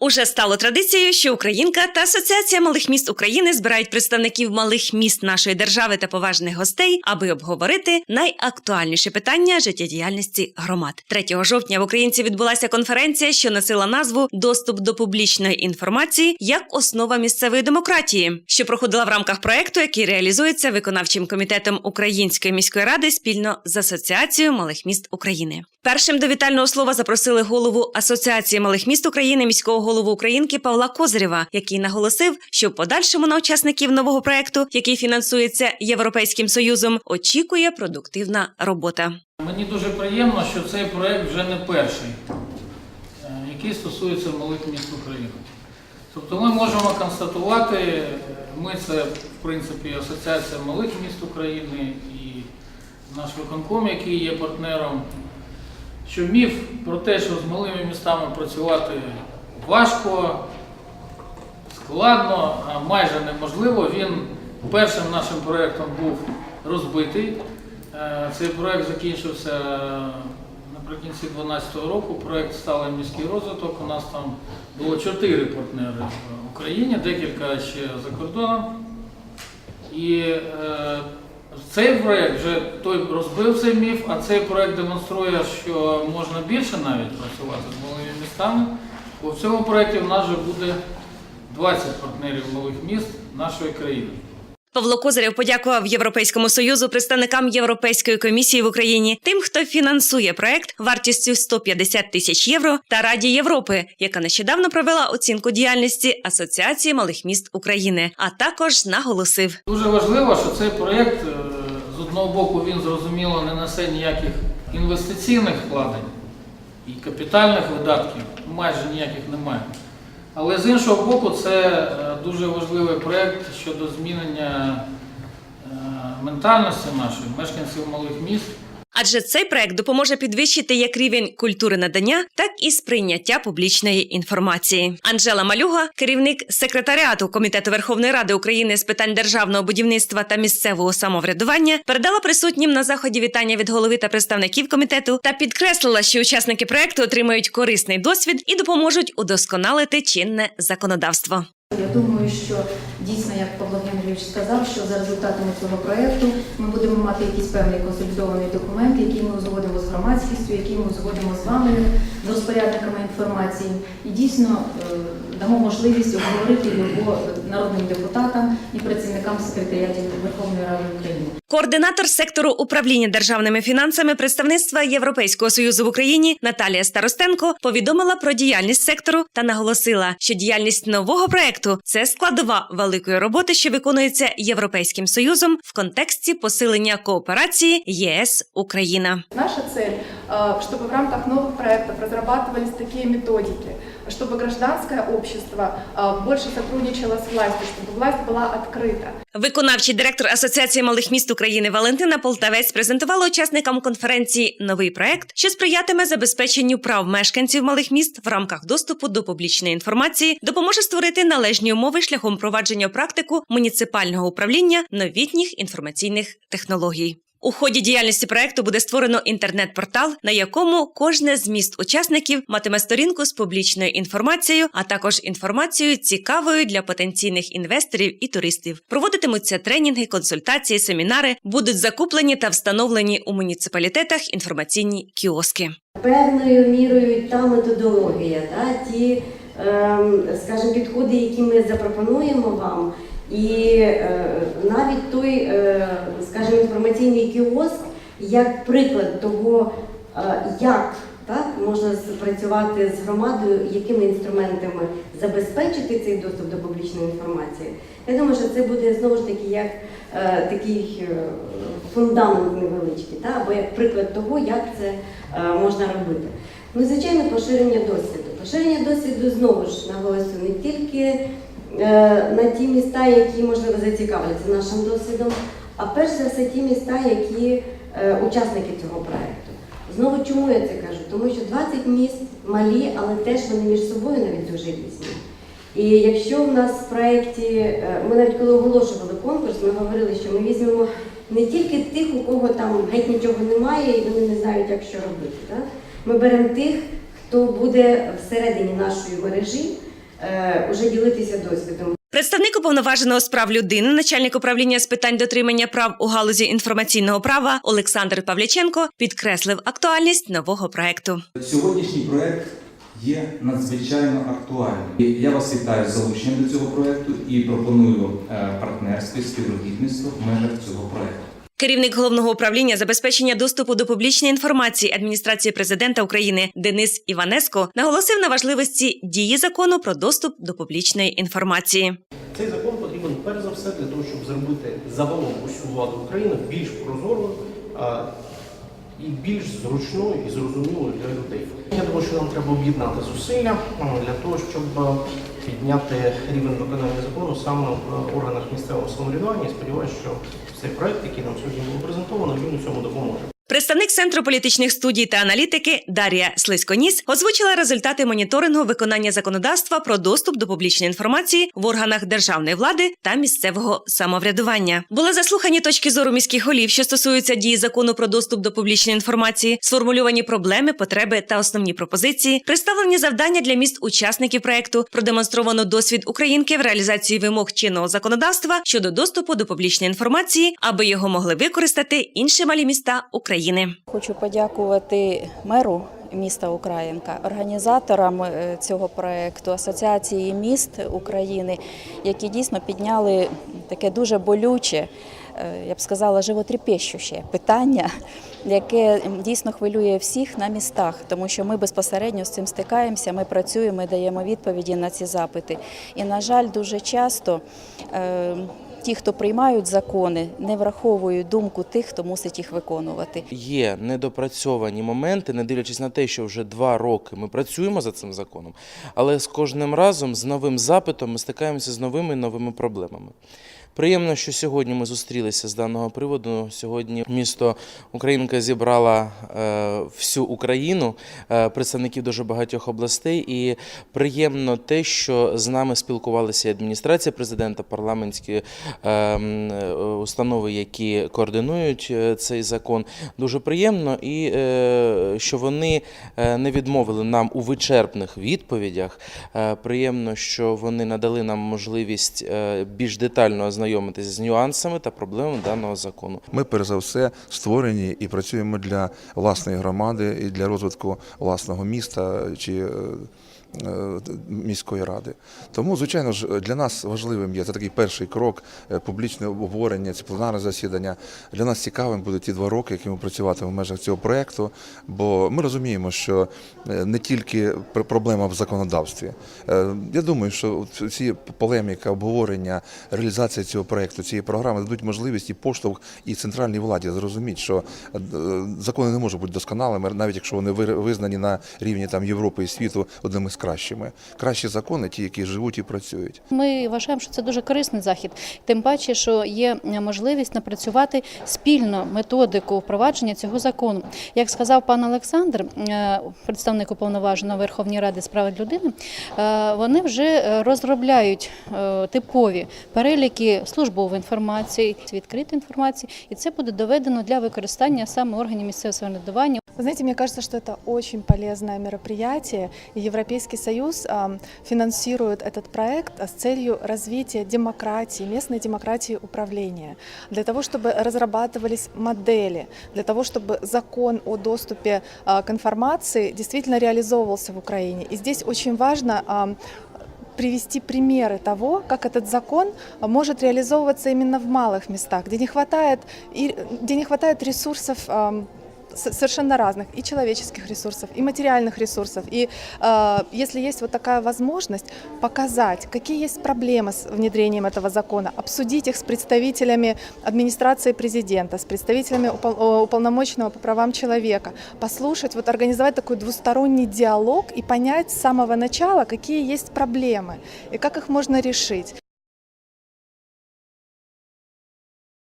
Уже стало традицією, що Українка та Асоціація малих міст України збирають представників малих міст нашої держави та поважних гостей, аби обговорити найактуальніші питання життєдіяльності громад. 3 жовтня в Українці відбулася конференція, що носила назву Доступ до публічної інформації як основа місцевої демократії, що проходила в рамках проекту, який реалізується виконавчим комітетом Української міської ради спільно з Асоціацією малих міст України. Першим до вітального слова запросили голову Асоціації малих міст України міського голову Українки Павла Козирєва, який наголосив, що в подальшому на учасників нового проекту, який фінансується Європейським союзом, очікує продуктивна робота. Мені дуже приємно, що цей проект вже не перший, е, який стосується малих міст України. Тобто ми можемо констатувати, е, ми це в принципі Асоціація малих міст України і наш виконком, який є партнером, що міф про те, що з малими містами працювати важко, складно, майже неможливо, він першим нашим проєктом був розбитий. Е, Цей проект закінчився наприкінці 2012 року. Проект «Сталий міський розвиток. У нас там було чотири партнери в Україні, декілька ще за кордоном. І е, цей проект вже той розбив цей міф, а цей проект демонструє, що можна більше навіть працювати з малими містами. В цьому проєкті в нас вже буде 20 партнерів малих міст нашої країни. Павло Козирєв подякував Європейському союзу, представникам Європейської комісії в Україні, тим, хто фінансує проект вартістю 150 тисяч євро, та Раді Європи, яка нещодавно провела оцінку діяльності Асоціації малих міст України, а також наголосив. Дуже важливо, що цей проєкт е, з одного боку він зрозуміло не несе ніяких інвестиційних вкладень і капітальних видатків майже ніяких немає. Але з іншого боку, це е, дуже важливий проєкт щодо змінення е, ментальності нашої, мешканців малих міст. Адже цей проект допоможе підвищити як рівень культури надання, так і сприйняття публічної інформації. Анжела Малюга, керівник секретаріату Комітету Верховної Ради України з питань державного будівництва та місцевого самоврядування, передала присутнім на заході вітання від голови та представників комітету та підкреслила, що учасники проекту отримають корисний досвід і допоможуть удосконалити чинне законодавство. Я думаю, що дійсно, як Павло Генрійович сказав, що за результатами цього проєкту ми будемо мати якийсь певний консолідований документ, який ми узгодимо з громадськістю, який ми узгодимо з вами, з розпорядниками інформації, і дійсно е, дамо можливість обговорити його народним депутатам і працівникам секретаріатів Верховної Ради України. Координатор сектору управління державними фінансами представництва Європейського союзу в Україні Наталія Старостенко повідомила про діяльність сектору та наголосила, що діяльність нового проекту це складова великої роботи, що виконується Європейським союзом в контексті посилення кооперації ЄС Україна. Наша цель, э, чтобы в рамках новых проектов разрабатывались такие методики, чтобы гражданское общество э, больше сотрудничало с властью, чтобы власть была открыта. Виконавчий директор Асоціації малих міст України Валентина Полтавець презентувала учасникам конференції новий проект, що сприятиме забезпеченню прав мешканців малих міст в рамках доступу до публічної інформації, допоможе створити належні умови шляхом провадження в практику муніципального управління новітніх інформаційних технологій. У ході діяльності проекту буде створено інтернет-портал, на якому кожне з міст учасників матиме сторінку з публічною інформацією, а також інформацією цікавою для потенційних інвесторів і туристів. Проводитимуться тренінги, консультації, семінари, будуть закуплені та встановлені у муніципалітетах інформаційні кіоски. Певною мірою та методологія, та, ті, ем, скажімо, підходи, які ми запропонуємо вам, і е, навіть той, е, скажімо, інформаційний кіоск, як приклад того, е, як так, можна працювати з громадою, якими інструментами забезпечити цей доступ до публічної інформації. Я думаю, що це буде знову ж таки як е, такий е, фундамент невеличкий, та, або як приклад того, як це е, можна робити. Ну, звичайно, поширення досвіду. Поширення досвіду знову ж наголосю не тільки на ті міста, які можливо зацікавляться нашим досвідом, а перш за все ті міста, які е, учасники цього проекту. Знову чому я це кажу? Тому що 20 міст малі, але теж вони між собою навіть дуже різні. І якщо в нас в проєкті, е, ми навіть коли оголошували конкурс, ми говорили, що ми візьмемо не тільки тих, у кого там геть нічого немає, і вони не знають, як що робити. Так? Ми беремо тих, хто буде всередині нашої мережі, е, уже ділитися досвідом. Представник уповноваженого з прав людини, начальник управління з питань дотримання прав у галузі інформаційного права Олександр Павляченко підкреслив актуальність нового проекту. Сьогоднішній проект є надзвичайно актуальним. Я вас вітаю з залученням до цього проекту і пропоную е, партнерство і співробітництво в межах цього проекту. Керівник головного управління забезпечення доступу до публічної інформації адміністрації президента України Денис Іванеско наголосив на важливості дії закону про доступ до публічної інформації. Цей закон потрібен перш за все для того, щоб зробити загалом усю владу України більш прозорою і більш зручною і зрозумілою для людей. Я думаю, що нам треба об'єднати зусилля для того, щоб підняти рівень виконання закону саме в органах місцевого самоврядування. Сподіваюся, що цей проект, який нам сьогодні було презентовано, він у цьому допоможе. Представник центру політичних студій та аналітики Дар'я Слизьконіс озвучила результати моніторингу виконання законодавства про доступ до публічної інформації в органах державної влади та місцевого самоврядування. Були заслухані точки зору міських голів, що стосуються дії закону про доступ до публічної інформації, сформульовані проблеми, потреби та основні пропозиції, представлені завдання для міст-учасників проекту, продемонстровано досвід українки в реалізації вимог чинного законодавства щодо доступу до публічної інформації, аби його могли використати інші малі міста України. Хочу подякувати меру міста Українка, організаторам е, цього проекту, Асоціації міст України, які дійсно підняли таке дуже болюче, е, я б сказала, животрепещуще питання, яке дійсно хвилює всіх на містах, тому що ми безпосередньо з цим стикаємося, ми працюємо, ми даємо відповіді на ці запити. І, на жаль, дуже часто. Ті, хто приймають закони, не враховують думку тих, хто мусить їх виконувати. Є недопрацьовані моменти, не дивлячись на те, що вже два роки ми працюємо за цим законом, але з кожним разом з новим запитом ми стикаємося з новими і новими проблемами. Приємно, що сьогодні ми зустрілися з даного приводу. Сьогодні місто Українка зібрала е, всю Україну, е, представників дуже багатьох областей, і приємно те, що з нами спілкувалися адміністрація президента, парламентські е, установи, які координують цей закон. Дуже приємно, і що вони не відмовили нам у вичерпних відповідях. Приємно, що вони надали нам можливість більш детально ознайомитися з нюансами та проблемами даного закону. Ми перш за все створені і працюємо для власної громади і для розвитку власного міста чи е, міської ради. Тому, звичайно ж, для нас важливим є це такий перший крок, е, публічне обговорення, це пленарне засідання. Для нас цікавим будуть ті два роки, які ми працюватимемо в межах цього проекту. Бо ми розуміємо, що е, не тільки проблема в законодавстві. Е, Я думаю, що ці полеміка, обговорення, реалізація цього проекту, цієї програми дадуть можливість і поштовх і центральній владі зрозуміти, що е, закони не можуть бути досконалими, навіть якщо вони ви- визнані на рівні там Європи і світу одними з кращими. Кращі закони, ті, які живуть і працюють. Ми вважаємо, що це дуже корисний захід. Тим паче, що є можливість напрацювати спільно методику впровадження цього закону. Як сказав пан Олександр, е, представник уповноваженого Верховної Ради з прав людини, е, вони вже розробляють е, типові переліки службової інформації, відкритої інформації, і це буде доведено для використання саме органів місцевого самоврядування. Вы знаете, мне кажется, что это очень полезное мероприятие. И Европейский Союз а, финансирует этот проект а, с целью развития демократии, местной демократии управления, для того, чтобы разрабатывались модели, для того, чтобы закон о доступе а, к информации действительно реализовывался в Украине. И здесь очень важно привести примеры того, как этот закон может реализовываться именно в малых местах, где не хватает, где не хватает ресурсов совершенно разных и человеческих ресурсов, и материальных ресурсов. И э, если есть вот такая возможность показать, какие есть проблемы с внедрением этого закона, обсудить их с представителями администрации президента, с представителями упол- уполномоченного по правам человека, послушать, вот организовать такой двусторонний диалог и понять с самого начала, какие есть проблемы и как их можно решить.